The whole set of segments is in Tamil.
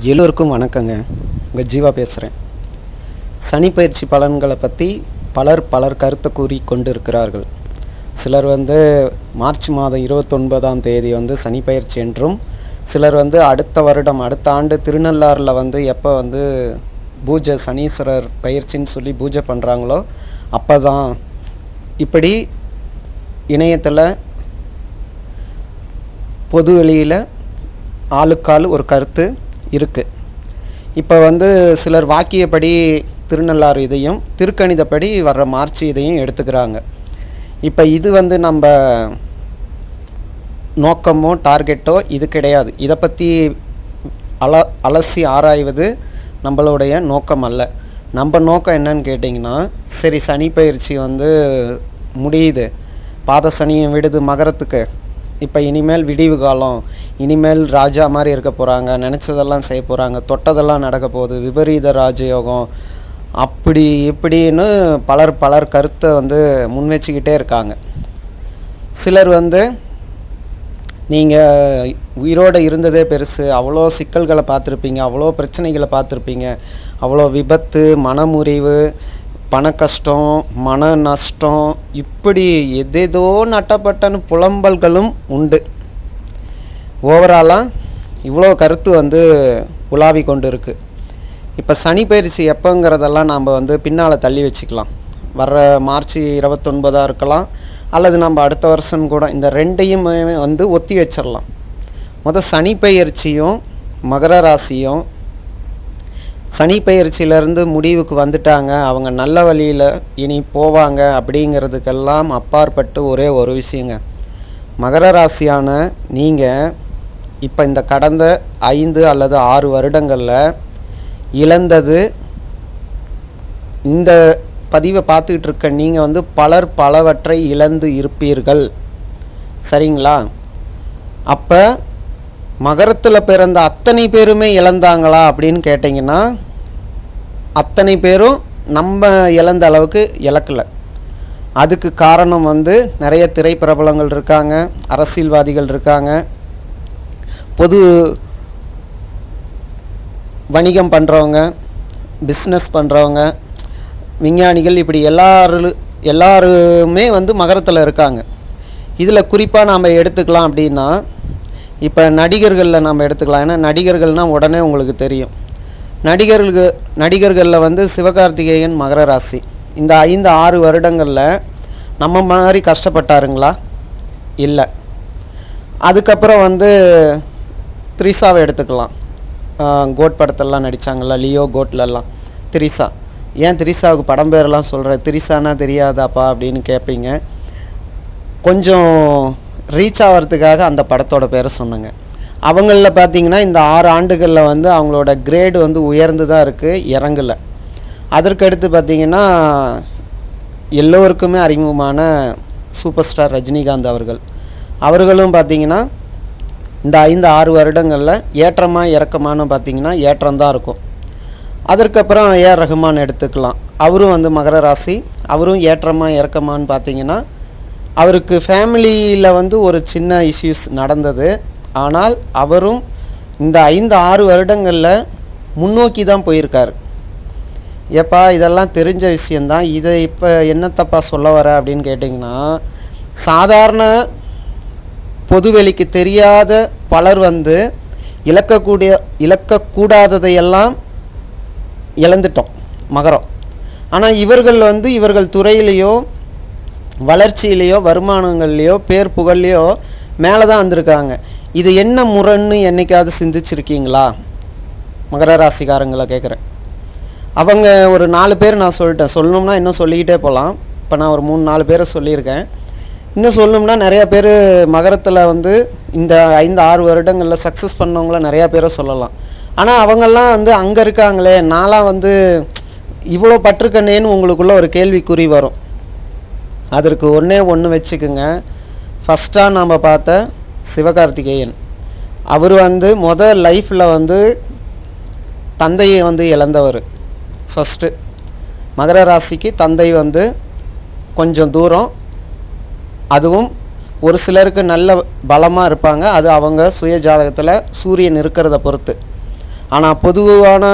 எல்லோருக்கும் வணக்கங்க. உங்கள் ஜீவா பேசுகிறேன் சனி பயிற்சி பலன்களை பற்றி பலர் பலர் கருத்தை கூறி கொண்டிருக்கிறார்கள். சிலர் வந்து மார்ச் மாதம் இருபத்தொன்பதாம் தேதி வந்து சனி பயிற்சி என்றும் சிலர் வந்து அடுத்த வருடம் அடுத்த ஆண்டு திருநள்ளாறில் வந்து எப்போ வந்து பூஜை சனீஸ்வரர் பயிற்சின்னு சொல்லி பூஜை பண்ணுறாங்களோ அப்போ தான் இப்படி இணையத்தில் பொது வெளியில் ஆளுக்காள் ஒரு கருத்து இருக்குது இப்போ வந்து சிலர் வாக்கியப்படி திருநள்ளாறு இதையும் திருக்கணிதப்படி வர்ற மார்ச் இதையும் எடுத்துக்கிறாங்க. இப்போ இது வந்து நம்ம நோக்கமோ டார்கெட்டோ இது கிடையாது. இதை பற்றி அல அலசி ஆராய்வது நம்மளுடைய நோக்கம் அல்ல. நம்ம நோக்கம் என்னன்னு கேட்டிங்கன்னா சரி சனி பயிற்சி வந்து முடியுது. பாத சனியும் விடுது மகரத்துக்கு. இப்போ இனிமேல் விடிவு காலம். இனிமேல் ராஜா மாதிரி இருக்க போகிறாங்க நினச்சதெல்லாம் செய்ய போகிறாங்க தொட்டதெல்லாம் நடக்க போகுது விபரீத ராஜயோகம். அப்படி இப்படின்னு பலர் பலர் கருத்தை வந்து முன் வச்சுக்கிட்டே இருக்காங்க. சிலர் வந்து நீங்கள் உயிரோடு இருந்ததே பெருசு அவ்வளோ சிக்கல்களை பார்த்துருப்பீங்க அவ்வளோ பிரச்சனைகளை பார்த்துருப்பீங்க அவ்வளோ விபத்து மனமுறிவு பண கஷ்டம் மன நஷ்டம் இப்படி எதேதோ நட்டப்பட்டன்னு புலம்பல்களும் உண்டு. ஓவராலாக இவ்வளோ கருத்து வந்து உலாவி கொண்டு இருக்குது இப்போ சனி பயிற்சி எப்போங்கிறதெல்லாம் நாம் வந்து பின்னால் தள்ளி வச்சுக்கலாம். வர்ற மார்ச் இருபத்தொன்பதாக இருக்கலாம் அல்லது நம்ம அடுத்த வருஷம் கூட இந்த ரெண்டையுமே வந்து ஒத்தி வச்சிடலாம் மொதல் சனி பயிற்சியும் மகர ராசியும் சனி பயிற்சியிலேருந்து முடிவுக்கு வந்துட்டாங்க அவங்க நல்ல வழியில் இனி போவாங்க அப்படிங்கிறதுக்கெல்லாம் அப்பாற்பட்டு ஒரே ஒரு விஷயங்க. மகர ராசியான நீங்கள் இப்போ இந்த கடந்த ஐந்து அல்லது ஆறு வருடங்களில் இழந்தது. இந்த பதிவை பார்த்துக்கிட்டு இருக்க நீங்கள் வந்து பலர் பலவற்றை இழந்து இருப்பீர்கள். சரிங்களா? அப்போ மகரத்தில் பிறந்த அத்தனை பேருமே இழந்தாங்களா அப்படின்னு கேட்டிங்கன்னா அத்தனை பேரும் நம்ம இழந்த அளவுக்கு இழக்கலை. அதுக்கு காரணம் வந்து நிறைய திரைப்பிரபலங்கள் இருக்காங்க அரசியல்வாதிகள் இருக்காங்க பொது வணிகம் பண்ணுறவங்க பிஸ்னஸ் பண்ணுறவங்க விஞ்ஞானிகள் இப்படி எல்லாரு எல்லாருமே வந்து மகரத்தில் இருக்காங்க. இதில் குறிப்பாக நாம் எடுத்துக்கலாம் அப்படின்னா இப்போ நடிகர்களில் நாம் எடுத்துக்கலாம். ஏன்னா நடிகர்கள்னால் உடனே உங்களுக்கு தெரியும். நடிகர்களுக்கு நடிகர்களில் வந்து சிவகார்த்திகேயன் மகர ராசி. இந்த ஐந்து ஆறு வருடங்களில் நம்ம மாதிரி கஷ்டப்பட்டாருங்களா? இல்லை. அதுக்கப்புறம் வந்து த்ரிஷாவை எடுத்துக்கலாம். கோட் படத்தெல்லாம் நடித்தாங்கள்ல லியோ கோட்லலாம் த்ரிஷா. ஏன் த்ரிஷாவுக்கு படம் பேரெல்லாம் சொல்கிற த்ரிஷானா தெரியாதாப்பா அப்படின்னு கேட்பீங்க கொஞ்சம் ரீச் ஆகிறதுக்காக அந்த படத்தோட பேரை சொன்னேங்க. அவங்களில் பார்த்தீங்கன்னா இந்த ஆறு ஆண்டுகளில் வந்து அவங்களோட கிரேடு வந்து உயர்ந்து தான் இருக்குது இறங்கலை. அதற்கடுத்து பார்த்தீங்கன்னா எல்லோருக்குமே அறிமுகமான சூப்பர் ஸ்டார் ரஜினிகாந்த் அவர்கள். அவர்களும் பார்த்தீங்கன்னா இந்த ஐந்து ஆறு வருடங்களில் ஏற்றமாக இறக்கமானு பார்த்தீங்கன்னா ஏற்றம் தான் இருக்கும். அதற்கப்புறம் ஏஆர் ரஹ்மான் எடுத்துக்கலாம். அவரும் வந்து மகர ராசி. அவரும் ஏற்றமாக இறக்கமான்னு பார்த்தீங்கன்னா அவருக்கு ஃபேமிலியில் வந்து ஒரு சின்ன இஷ்யூஸ் நடந்தது. ஆனால் அவரும் இந்த ஐந்து ஆறு வருடங்களில் முன்னோக்கி தான் போயிருக்கார். ஏப்பா இதெல்லாம் தெரிஞ்ச விஷயந்தான் இதை இப்போ என்னத்தப்பா சொல்ல வர அப்படின்னு கேட்டிங்கன்னா சாதாரண பொதுவெளிக்கு தெரியாத பலர் வந்து இழக்கக்கூடிய இழக்கக்கூடாததையெல்லாம் இழந்துட்டோம் மகரம். ஆனால் இவர்கள் வந்து இவர்கள் துறையிலையோ வளர்ச்சியிலையோ வருமானங்கள்லையோ பேர் புகழ்லையோ மேலே தான் வந்திருக்காங்க. இது என்ன முரண்னு என்றைக்காவது சிந்திச்சிருக்கீங்களா? மகர ராசிக்காரங்களை கேட்குறேன். அவங்க ஒரு நாலு பேர் நான் சொல்லிட்டேன். சொல்லணும்னா இன்னும் சொல்லிக்கிட்டே போகலாம். இப்போ நான் ஒரு மூணு நாலு பேரை சொல்லியிருக்கேன். இன்னும் சொல்லணும்னா நிறையா பேர் மகரத்தில் வந்து இந்த ஐந்து ஆறு வருடங்களில் சக்ஸஸ் பண்ணவங்கள நிறையா பேரை சொல்லலாம். ஆனால் அவங்கெல்லாம் வந்து அங்கே இருக்காங்களே நான்லாம் வந்து இவ்வளோ பட்டிருக்கனேன்னு உங்களுக்குள்ள ஒரு கேள்விக்குறி வரும். அதற்கு ஒன்றே ஒன்று வச்சுக்குங்க. ஃபஸ்ட்டாக நாம் பார்த்த சிவகார்த்திகேயன். அவர் வந்து முத லைஃப்பில் வந்து தந்தையை வந்து இழந்தவர். ஃபஸ்ட்டு மகர ராசிக்கு தந்தை வந்து கொஞ்சம் தூரம் அதுவும் ஒரு சிலருக்கு நல்ல பலமாக இருப்பாங்க. அது அவங்க சுய ஜாதகத்தில் சூரியன் இருக்கிறத பொறுத்து. ஆனால் பொதுவான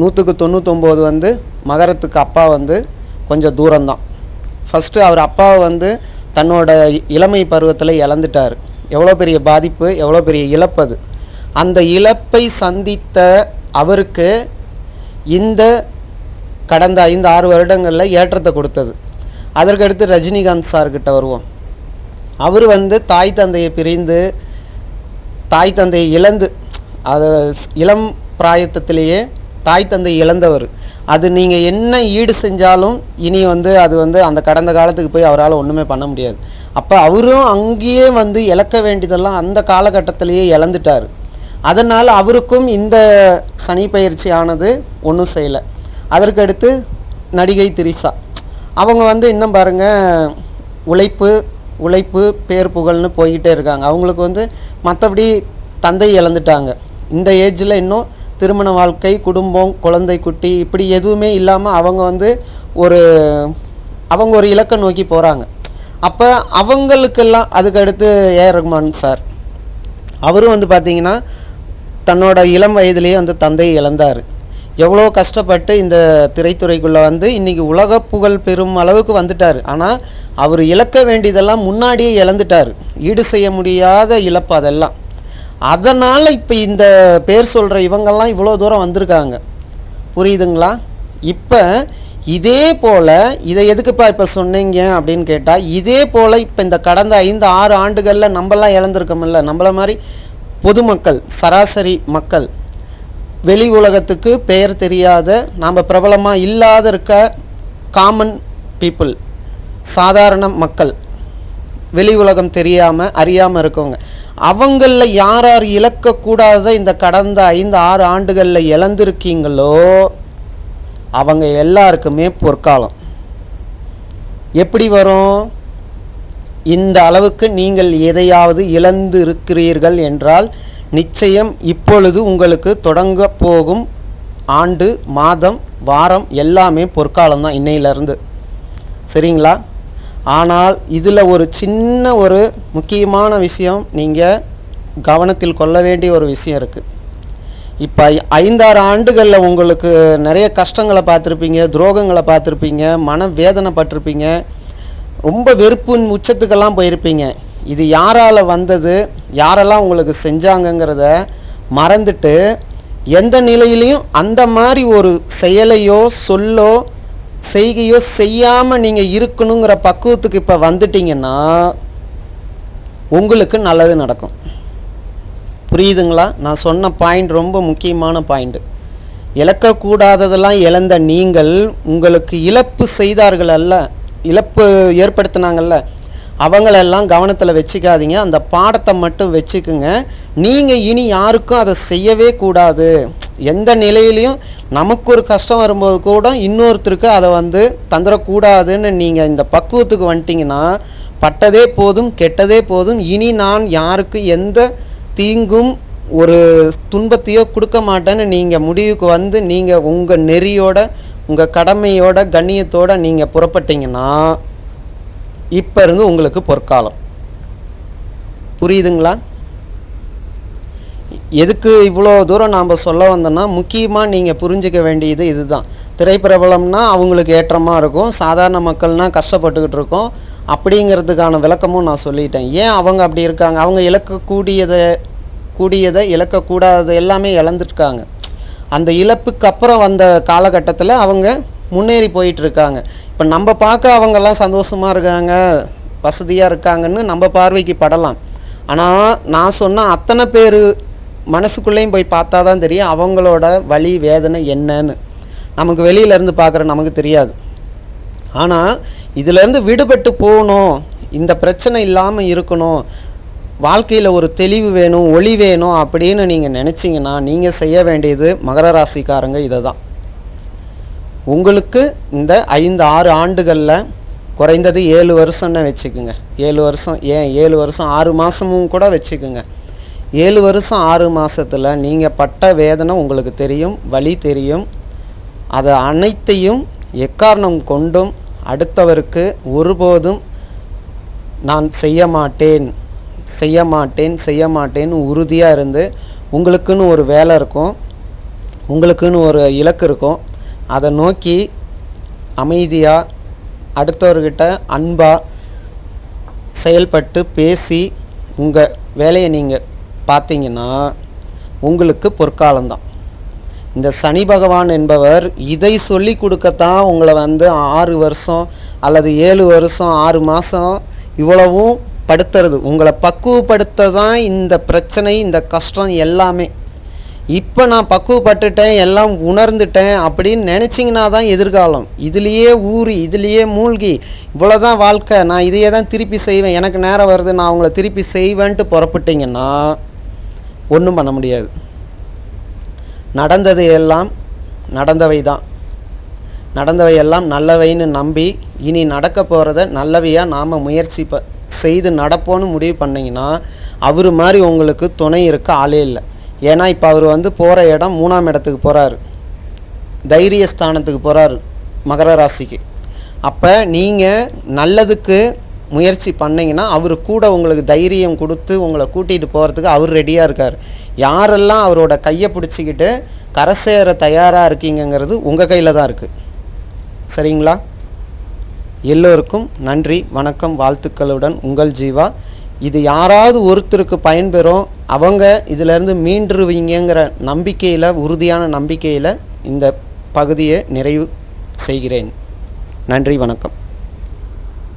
நூற்றுக்கு தொண்ணூத்தொம்பது வந்து மகரத்துக்கு அப்பா வந்து கொஞ்சம் தூரம்தான். ஃபஸ்ட்டு அவர் அப்பாவை வந்து தன்னோட இளமை பருவத்தில் இழந்துட்டார். எவ்வளோ பெரிய பாதிப்பு எவ்வளோ பெரிய இழப்பு அது. அந்த இழப்பை சந்தித்த அவருக்கு இந்த கடந்த ஐந்து ஆறு வருடங்களில் ஏற்றத்தை கொடுத்தது. அதற்கடுத்து ரஜினிகாந்த் சார்கிட்ட வருவோம். அவர் வந்து தாய் தந்தையை பிரிந்து தாய் தந்தையை இழந்து அது இளம் பிராயத்தத்திலேயே தாய் தந்தை இழந்தவர். அது நீங்கள் என்ன ஈடு செஞ்சாலும் இனி வந்து அது வந்து அந்த கடந்த காலத்துக்கு போய் அவரால் ஒன்றுமே பண்ண முடியாது. அப்போ அவரும் அங்கேயே வந்து இழக்க வேண்டியதெல்லாம் அந்த காலகட்டத்திலேயே இழந்துட்டார். அதனால் அவருக்கும் இந்த சனி பயிற்சி ஆனது ஒன்றும் செய்யலை. அதற்கடுத்து நடிகை திரிசா அவங்க வந்து இன்னும் பாருங்கள் உழைப்பு உழைப்பு பேர் புகழ்னு போய்கிட்டே இருக்காங்க. அவங்களுக்கு வந்து மற்றபடி தந்தை இழந்துட்டாங்க. இந்த ஏஜில் இன்னும் திருமண வாழ்க்கை குடும்பம் குழந்தை குட்டி இப்படி எதுவுமே இல்லாமல் அவங்க வந்து ஒரு அவங்க ஒரு இலக்கை நோக்கி போகிறாங்க அப்போ அவங்களுக்கெல்லாம் அதுக்கடுத்து ஏ. ரஹ்மான் சார். அவரும் வந்து பார்த்தீங்கன்னா தன்னோட இளம் வயதிலேயே அந்த தந்தையை இழந்தார். எவ்வளோ கஷ்டப்பட்டு இந்த திரைத்துறைக்குள்ளே வந்து இன்றைக்கி உலக புகழ் பெறும் அளவுக்கு வந்துட்டார். ஆனால் அவர் இழக்க வேண்டியதெல்லாம் முன்னாடியே இழந்துட்டார். ஈடு செய்ய முடியாத இழப்பு அதெல்லாம். அதனால் இப்போ இந்த பேர் சொல்கிற இவங்கெல்லாம் இவ்வளோ தூரம் வந்திருக்காங்க. புரியுதுங்களா? இப்போ இதே போல் இதை எதுக்குப்பா இப்போ சொன்னீங்க அப்படின்னு கேட்டால் இதே போல் இப்போ இந்த கடந்த ஐந்து ஆறு ஆண்டுகளில் நம்மலாம் இழந்திருக்கோம்ல நம்மள மாதிரி பொதுமக்கள் சராசரி மக்கள் வெளி உலகத்துக்கு பெயர் தெரியாத நாம் பிரபலமாக இல்லாத இருக்க காமன் பீப்புள் சாதாரண மக்கள் வெளி உலகம் தெரியாமல் அறியாமல் இருக்கவங்க. அவங்களில் யார் யார் இழக்கக்கூடாத இந்த கடந்த ஐந்து ஆறு ஆண்டுகளில் இழந்திருக்கீங்களோ அவங்க எல்லாருக்குமே பொற்காலம். எப்படி வரும்? இந்த அளவுக்கு நீங்கள் எதையாவது இழந்து இருக்கிறீர்கள் என்றால் நிச்சயம் இப்பொழுது உங்களுக்கு தொடங்க போகும் ஆண்டு மாதம் வாரம் எல்லாமே பொற்காலம் தான் இன்னையிலேருந்து. சரிங்களா? ஆனால் இதில் ஒரு சின்ன ஒரு முக்கியமான விஷயம் நீங்கள் கவனத்தில் கொள்ள வேண்டிய ஒரு விஷயம் இருக்குது இப்போ ஐந்தாறு ஆண்டுகளில் உங்களுக்கு நிறைய கஷ்டங்களை பார்த்துருப்பீங்க துரோகங்களை பார்த்துருப்பீங்க மன வேதனைப்பட்டிருப்பீங்க ரொம்ப வெறுப்பின் உச்சத்துக்கெல்லாம் போயிருப்பீங்க. இது யாரால் வந்தது? யாரெல்லாம் உங்களுக்கு செஞ்சாங்கங்கிறத மறந்துட்டு எந்த நிலையிலையும் அந்த மாதிரி ஒரு செயலையோ சொல்லோ செய்கையோ செய்யாமல் நீங்கள் இருக்கணுங்கிற பக்குவத்துக்கு இப்போ வந்துட்டீங்கன்னா உங்களுக்கு நல்லது நடக்கும். புரியுதுங்களா? நான் சொன்ன பாயிண்ட் ரொம்ப முக்கியமான பாயிண்ட்டு இழக்கக்கூடாததெல்லாம் இழந்த நீங்கள் உங்களுக்கு இழப்பு செய்தார்கள் அல்ல இழப்பு ஏற்படுத்தினாங்கல்ல அவங்களெல்லாம் கவனத்தில் வச்சுக்காதீங்க. அந்த பாடத்தை மட்டும் வச்சுக்குங்க. நீங்கள் இனி யாருக்கும் அதை செய்யவே கூடாது. எந்த நிலையிலையும் நமக்கு ஒரு கஷ்டம் வரும்போது கூட இன்னொருத்தருக்கு அதை வந்து தந்துடக்கூடாதுன்னு நீங்கள் இந்த பக்குவத்துக்கு வந்துட்டிங்கன்னா பட்டதே போதும் கெட்டதே போதும். இனி நான் யாருக்கு எந்த தீங்கும் ஒரு துன்பத்தையோ கொடுக்க மாட்டேன்னு நீங்கள் முடிவுக்கு வந்து நீங்கள் உங்கள் நெறியோட உங்கள் கடமையோட கண்ணியத்தோடு நீங்கள் புறப்பட்டீங்கன்னா இப்போ இருந்து உங்களுக்கு பொற்காலம். புரியுதுங்களா? எதுக்கு இவ்வளோ தூரம் நாம் சொல்ல வந்தோன்னா முக்கியமாக நீங்கள் புரிஞ்சிக்க வேண்டியது இதுதான். திரைப்பிரபலம்னா அவங்களுக்கு ஏற்றமாக இருக்கும். சாதாரண மக்கள்னால் கஷ்டப்பட்டுக்கிட்டு இருக்கோம். அப்படிங்கிறதுக்கான விளக்கமும் நான் சொல்லிட்டேன். ஏன் அவங்க அப்படி இருக்காங்க? அவங்க இழக்கக்கூடியதை கூடியதை இழக்கக்கூடாததை எல்லாமே இழந்துருக்காங்க. அந்த இழப்புக்கு அப்புறம் வந்த காலகட்டத்தில் அவங்க முன்னேறி போயிட்டு இருக்காங்க. இப்போ நம்ம பார்க்க அவங்கெல்லாம் சந்தோஷமாக இருக்காங்க வசதியாக இருக்காங்கன்னு நம்ம பார்வைக்கு படலாம். ஆனால் நான் சொன்ன அத்தனை பேர் மனசுக்குள்ளேயும் போய் பார்த்தா தான் தெரியும் அவங்களோட வழி வேதனை என்னன்னு. நமக்கு வெளியிலேருந்து பார்க்குற நமக்கு தெரியாது. ஆனால் இதிலேருந்து விடுபட்டு போகணும் இந்த பிரச்சனை இல்லாமல் இருக்கணும் வாழ்க்கையில் ஒரு தெளிவு வேணும் ஒளி வேணும் அப்படின்னு நீங்கள் நினச்சிங்கன்னா நீங்கள் செய்ய வேண்டியது மகர ராசிக்காரங்க இதை தான் உங்களுக்கு இந்த ஐந்து ஆறு ஆண்டுகளில் குறைந்தது ஏழு வருஷம்னு வச்சுக்குங்க. ஏழு வருஷம் ஏன் ஏழு வருஷம் ஆறு மாதமும் கூட வச்சுக்குங்க. ஏழு வருஷம் ஆறு மாதத்தில் நீங்கள் பட்ட வேதனை உங்களுக்கு தெரியும் வழி தெரியும். அதை அனைத்தையும் எக்காரணம் கொண்டும் அடுத்தவருக்கு ஒருபோதும் நான் செய்ய மாட்டேன் செய்ய மாட்டேன் செய்ய மாட்டேன்னு உறுதியாக இருந்து உங்களுக்குன்னு ஒரு வேலை இருக்கும். உங்களுக்குன்னு ஒரு இலக்கு இருக்கும். அதை நோக்கி அமைதியாக அடுத்தவர்கிட்ட அன்பாக செயல்பட்டு பேசி உங்கள் வேலையை நீங்கள் பார்த்தீங்கன்னா உங்களுக்கு பொற்காலம்தான். இந்த சனி பகவான் என்பவர் இதை சொல்லி கொடுக்கத்தான் உங்களை வந்து ஆறு வருஷம் அல்லது ஏழு வருஷம் ஆறு மாதம் இவ்வளவும் படுத்துறது. உங்களை பக்குவப்படுத்த தான் இந்த பிரச்சனை இந்த கஷ்டம் எல்லாமே. இப்போ நான் பக்குவப்பட்டுட்டேன் எல்லாம் உணர்ந்துட்டேன் அப்படின்னு நினச்சிங்கன்னா தான் எதிர்காலம். இதுலேயே ஊறி இதுலேயே மூழ்கி இவ்வளோதான் வாழ்க்கை. நான் இதையே தான் திருப்பி செய்வேன். எனக்கு நேரம் வருது நான் அவங்கள திருப்பி செய்வேன்ட்டு புறப்பட்டிங்கன்னா ஒன்றும் பண்ண முடியாது. நடந்தது எல்லாம் நடந்தவை தான் நடந்தவை எல்லாம் நல்லவைன்னு நம்பி இனி நடக்க போகிறத நல்லவையாக நாம் முயற்சி ப செய்து நடப்போன்னு முடிவு பண்ணிங்கன்னா அவர் மாதிரி உங்களுக்கு துணை இருக்க ஆளே இல்லை. ஏன்னா இப்போ அவர் வந்து போகிற இடம் மூணாம் இடத்துக்கு போகிறாரு தைரியஸ்தானத்துக்கு போகிறாரு மகர ராசிக்கு. அப்போ நீங்கள் நல்லதுக்கு முயற்சி பண்ணிங்கன்னா அவர் கூட உங்களுக்கு தைரியம் கொடுத்து உங்களை கூட்டிகிட்டு போகிறதுக்கு அவர் ரெடியாக இருக்கார். யாரெல்லாம் அவரோட கையை பிடிச்சிக்கிட்டு கரை சேர தயாராக இருக்கீங்கங்கிறது உங்கள் கையில் தான் இருக்குது சரிங்களா? எல்லோருக்கும் நன்றி வணக்கம் வாழ்த்துக்களுடன் உங்கள் ஜீவா. இது யாராவது ஒருத்தருக்கு பயன்பெறும் அவங்க இதிலேருந்து மீண்டுருவீங்கிற நம்பிக்கையில் உறுதியான நம்பிக்கையில் இந்த பகுதியை நிறைவு செய்கிறேன். நன்றி வணக்கம்.